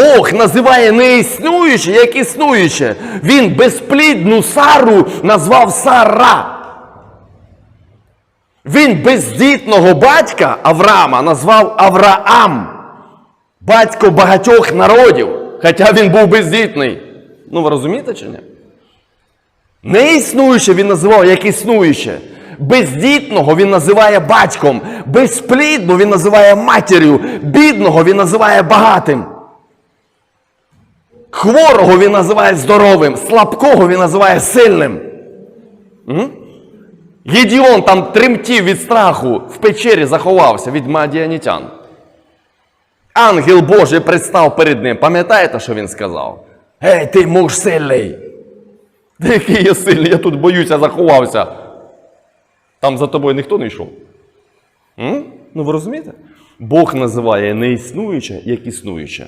Бог називає неіснуюче, як існуюче. Він безплідну Сару назвав Сара. Він бездітного батька Авраама назвав Авраам. Батько багатьох народів. Хоча він був бездітний. Ну, ви розумієте чи ні? Неіснуюче він називав як існуюче. Бездітного він називає батьком, безплідну він називає матір'ю, бідного він називає багатим. Хворого він називає здоровим, слабкого він називає сильним. М? Там тремтів від страху, в печері заховався від мадіанітян. Ангел Божий представ перед ним. Пам'ятаєте, що він сказав? Гей, ти муж сильний! Та який я сильний, я тут боюся, заховався. Там за тобою ніхто не йшов. М? Ну ви розумієте? Бог називає неіснуюче як існуюче.